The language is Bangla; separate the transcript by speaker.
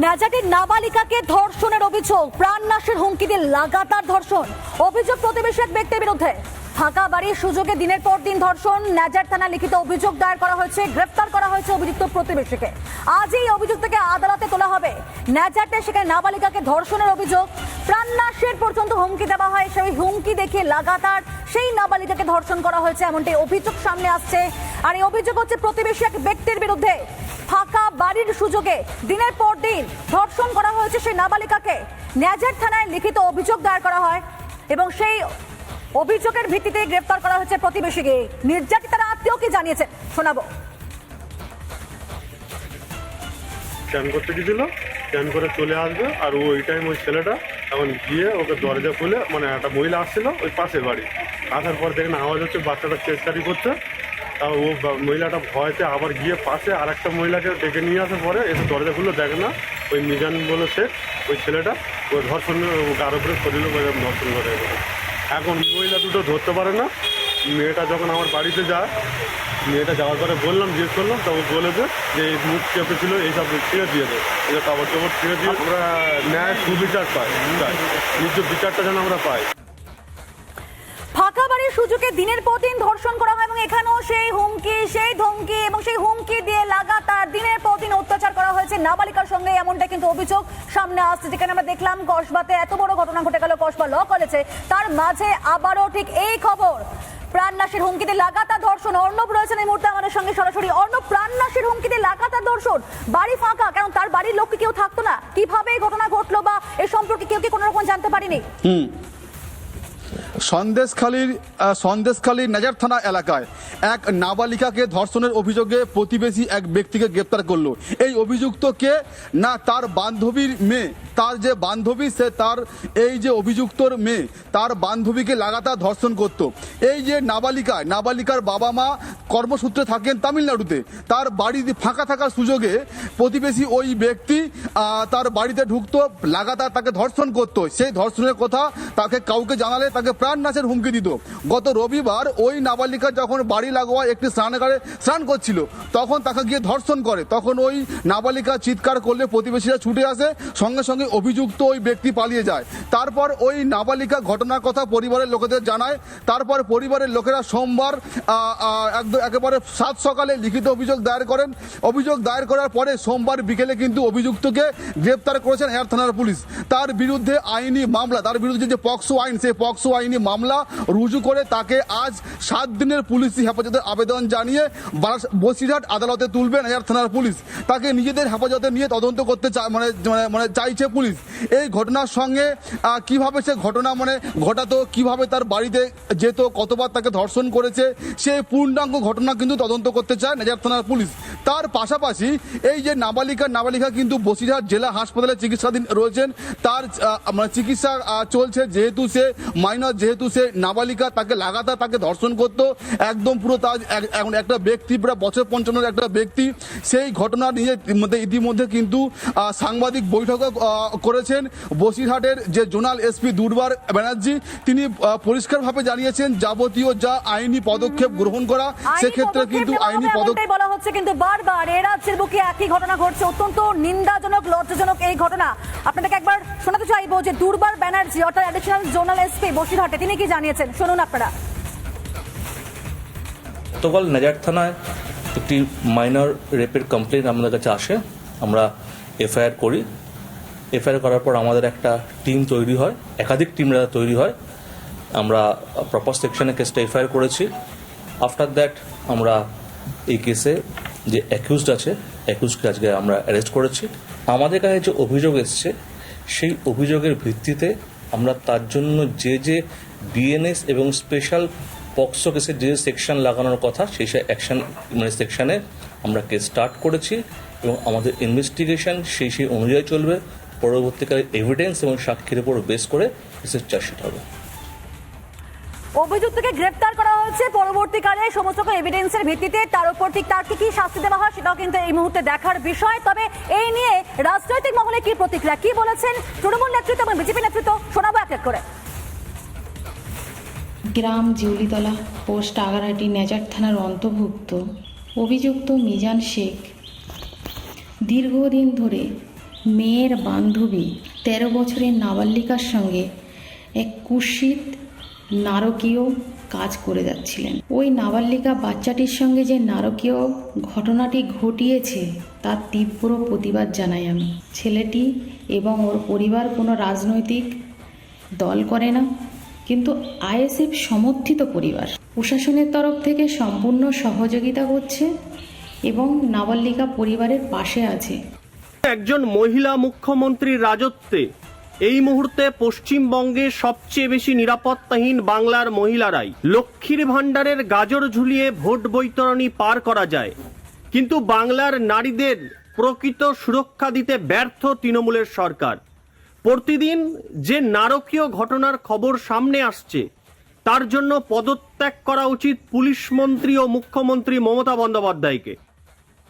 Speaker 1: নাজাটের নাবালিকাকে ধর্ষণের অভিযোগ। প্রাণনাশের হুমকি দিয়ে লাগাতার ধর্ষণ। অভিযোগ প্রতিবেশী এক ব্যক্তির বিরুদ্ধে। ফাঁকা বাড়ির সুযোগে দিনের পর দিন ধর্ষণ। নাজার থানা লিখিত অভিযোগ দায়ের করা হয়েছে, গ্রেফতার করা হয়েছে অভিযুক্ত প্রতিবেশীকে। আজই এই অভিযুক্তকে আদালতে তোলা হবে। নাজারতে সেখানে নাবালিকাকে ধর্ষণের অভিযোগ। প্রাণনাশের পর্যন্ত হুমকি দেওয়া হয়। সেই হুমকি দেখিয়ে লাগাতার সেই নাবালিকাকে ধর্ষণ করা হয়েছে এমনটাই অভিযোগ সামনে আসছে। আর এই অভিযোগ হচ্ছে প্রতিবেশী এক ব্যক্তির বিরুদ্ধে। ফাঁকা বাড়ির সুযোগে দিনের পর দিন ধর্ষণ করা হয়েছে সেই নাবালিকাকে। ন্যাজার থানায় লিখিত অভিযোগ দায়ের করা হয় এবং সেই অভিযোগের ভিত্তিতে গ্রেফতার করা হয়েছে প্রতিবেশীকে। নির্যাতিতার আত্মীয় কি জানিয়েছেন? শোনাবো।
Speaker 2: স্ক্যান করতে গেছিল স্ক্যান করে চলে আসবে আর ওই টাইম ওই ছেলেটা এখন গিয়ে ওকে দরজা খুলে মানে একটা মহিলা আসছিল ওই পাশের বাড়ি। আসার পর দেখেন আওয়াজ হচ্ছে, বাচ্চাটা চেষ্টারি করছে। তা ও মহিলাটা ভয়তে আবার গিয়ে পাশে আর একটা মহিলাকে ডেকে নিয়ে আসার পরে এসে দরজা দেখে না ওই মিজান বলে সে ওই ছেলেটা ওই ধর্ষণ গার উপরে শরীর ধর্ষণ করে এখন মহিলা দুটো ধরতে পারে না। মেয়েটা যখন আমার বাড়িতে যায় মেয়েটা যাওয়ার পরে বললাম জিজ্ঞেস করলাম তো ও বলেছে যে এই মুখ চেপে ছিল এইসব ছেড়ে দিয়ে দেয় এই কাপড় চাপড় ছেড়ে দিয়ে আমরা ন্যায় সুবিচার পাই চাই নিজ বিচারটা যেন আমরা পাই।
Speaker 1: সুযোগে দিনের পর দিন ধর্ষণ করা হয় এবং এখানেও সেই হুমকি, সেই ধমকি এবং সেই হুমকি দিয়ে লাগাতার দিনের পর দিন অত্যাচার করা হয়েছে নাবালিকার সঙ্গে। এমনটা কিন্তু অভিযোগ সামনে আসছে, যেখানে আমরা দেখলাম কসবাতে এত বড় ঘটনা ঘটে গেল, কসবা ল কলেজে। তার মাঝে আবারও ঠিক এই খবর। প্রাণনাশের হুমকিতে লাগাতার ধর্ষণ। অর্ণব রয়েছেন এই মুহূর্তে আমাদের সঙ্গে সরাসরি। অর্ণব, প্রাণনাশের হুমকিতে লাগাতার ধর্ষণ। বাড়ি ফাঁকা, কারণ তার বাড়ির লোককে কেউ থাকতো না? কীভাবে এই ঘটনা ঘটলো বা এ সম্পর্কে কেউ কি কোনো রকম জানতে পারিনি?
Speaker 3: সন্দেশখালীর সন্দেশখালীর নাজার থানা এলাকায় এক নাবালিকাকে ধর্ষণের অভিযোগে প্রতিবেশী এক ব্যক্তিকে গ্রেপ্তার করল। এই অভিযুক্ত কে? না, তার বান্ধবীর মেয়ে। তার যে বান্ধবী, সে তার এই যে অভিযুক্তর মেয়ে, তার বান্ধবীকে লাগাতার ধর্ষণ করত। এই যে নাবালিকা নাবালিকার বাবা মা কর্মসূত্রে থাকেন তামিলনাড়ুতে, তার বাড়ি ফাঁকা থাকার সুযোগে প্রতিবেশী ওই ব্যক্তি তার বাড়িতে ঢুকতো, লাগাতার তাকে ধর্ষণ করত। সেই ধর্ষণের কথা তাকে কাউকে জানালে তাকে প্রাণ নাশের হুমকি দিত। গত রবিবার ওই নাবালিকা যখন বাড়ি লাগোয়া একটি স্নানাগারে স্নান করছিল, তখন তাকে গিয়ে ধর্ষণ করে। তখন ওই নাবালিকা চিৎকার করলে প্রতিবেশীরা ছুটে আসে, সঙ্গে সঙ্গে অভিযুক্ত ওই ব্যক্তি পালিয়ে যায়। তারপর ওই নাবালিকা ঘটনার কথা পরিবারের লোকেদের জানায়। তারপর পরিবারের লোকেরা সোমবার একেবারে সাত সকালে লিখিত অভিযোগ দায়ের করেন। অভিযোগ দায়ের করার পরে সোমবার বিকেলে কিন্তু অভিযুক্তকে গ্রেপ্তার করেছেন এয়ার থানার পুলিশ। তার বিরুদ্ধে আইনি মামলা, তার বিরুদ্ধে যে পক্সো আইন, সেই পক্সো আইনি মামলা রুজু করে তাকে আজ সাত দিনের পুলিশি হেফাজতের আবেদন জানিয়ে বসিরহাট আদালতে তুলবেন এয়ার থানার পুলিশ। তাকে নিজেদের হেফাজতে নিয়ে তদন্ত করতে মানে মানে- মানে চাইছে পুলিশ। এই ঘটনার সঙ্গে কীভাবে সে ঘটনা মানে ঘটাতো, কীভাবে তার বাড়িতে যেত, কতবার তাকে ধর্ষণ করেছে, সেই পূর্ণাঙ্গ ঘটনা কিন্তু তদন্ত করতে চায় নেজার থানার পুলিশ। তার পাশাপাশি এই যে নাবালিকা নাবালিকা কিন্তু বসিরহাট জেলা হাসপাতালে চিকিৎসাধীন রয়েছেন। তার মানে চিকিৎসা চলছে যেহেতু সে মাইনর যেহেতু সে নাবালিকা তাকে লাগাতার তাকে ধর্ষণ করত। একদম পুরো তার এখন একটা ব্যক্তি প্রায় বছর পঞ্চান্নের একটা ব্যক্তি। সেই ঘটনা নিয়ে ইতিমধ্যে ইতিমধ্যে কিন্তু সাংবাদিক বৈঠকও করেছেন। বসিরহাটের যে জোনাল এসপি দুর্বার ব্যানার্জি তিনি পরিষ্কারভাবে জানিয়েছেন যাবতীয় যা আইনি পদক্ষেপ গ্রহণ করা সেক্ষেত্রে কিন্তু আইনি পদক্ষেপ
Speaker 1: পদক্ষেপ বলা হচ্ছে কিন্তু বারবার এ রাজ্যের বুকে একই ঘটনা ঘটছে। অত্যন্ত নিন্দাজনক, লজ্জাজনক এই ঘটনা। আপনাদেরকে একবার শোনাতে চাইব যে দুর্বার ব্যানার্জি, অর্থাৎ অ্যাডিশনাল জোনাল এসপি বসিরহাটে, তিনি কি জানিয়েছেন? শুনুন আপনারা।
Speaker 4: গতকাল নাজার থানায় একটি মাইনর রেপের কমপ্লেন আমাদের কাছে আসে। আমরা এফআইআর করি। এফআইআর করার পর আমাদের একটা টিম তৈরি হয়। একাধিক টিমরা তৈরি হয়। আমরা প্রপার সেকশনে কেসটা এফআইআর করেছি। আফটার দ্যাট আমরা এই কেসে যে অ্যাকিউজড আছে অ্যাকিউজকে আজকে আমরা অ্যারেস্ট করেছি। আমাদের কাছে যে অভিযোগ এসছে, সেই অভিযোগের ভিত্তিতে আমরা তার জন্য যে যে বিএনএস এবং স্পেশাল পক্সো কেসের যে সেকশন লাগানোর কথা, সেই সে অ্যাকশন মানে সেকশানে আমরা কেস স্টার্ট করেছি এবং আমাদের ইনভেস্টিগেশন সেই সেই অনুযায়ী চলবে। পরবর্তীকালে এভিডেন্স এবং সাক্ষীর উপর বেস করে কেসের চার্জশিট হবে।
Speaker 1: অভিযুক্তকে গ্রেপ্তার করা হয়েছে পরবর্তীকালে সমস্ত এভিডেন্সের ভিত্তিতে। তার উপর ঠিক তার কি কি শাস্তি দেওয়া হয় সেটাও কিন্তু এই মুহূর্তে দেখার বিষয়। তবে এই নিয়ে রাজনৈতিক মহলে কি প্রতিক্রিয়া? কি বলেছেন তৃণমূল নেতৃত্ব এবং বিজেপি নেতৃত্ব? শোনাবো এক এক করে।
Speaker 5: গ্রাম জিউলিতলা, পোস্ট আগারহাটি নেজার থানার অন্তর্ভুক্ত অভিযুক্ত মিজান শেখ দীর্ঘদিন ধরে মেয়ের বান্ধবী তেরো বছরের নাবালিকার সঙ্গে এক কুৎসিত নারকীয় কাজ করে যাচ্ছিলেন। ওই নাবালিকা বাচ্চাটির সঙ্গে যে নারকীয় ঘটনাটি ঘটিয়েছে, তার তীব্র প্রতিবাদ জানাই আমি। ছেলেটি এবং ওর পরিবার কোনো রাজনৈতিক দল করে না, কিন্তু আইএসএফ সমর্থিত পরিবার। প্রশাসনের তরফ থেকে সম্পূর্ণ সহযোগিতা করছে এবং নাবালিকা পরিবারের পাশে আছে।
Speaker 6: একজন মহিলা মুখ্যমন্ত্রীর রাজত্বে এই মুহূর্তে পশ্চিমবঙ্গে সবচেয়ে বেশি নিরাপত্তাহীন বাংলার মহিলারাই লক্ষ্মীর ভাণ্ডারের গাজর ঝুলিয়ে ভোট বৈতরণী পার করা যায়। কিন্তু বাংলার নারীদের প্রকৃত সুরক্ষা দিতে ব্যর্থ তৃণমূলের সরকার। প্রতিদিন যে নারকীয় ঘটনার খবর সামনে আসছে, তার জন্য পদত্যাগ করা উচিত পুলিশ মন্ত্রী ও মুখ্যমন্ত্রী মমতা বন্দ্যোপাধ্যায়কে।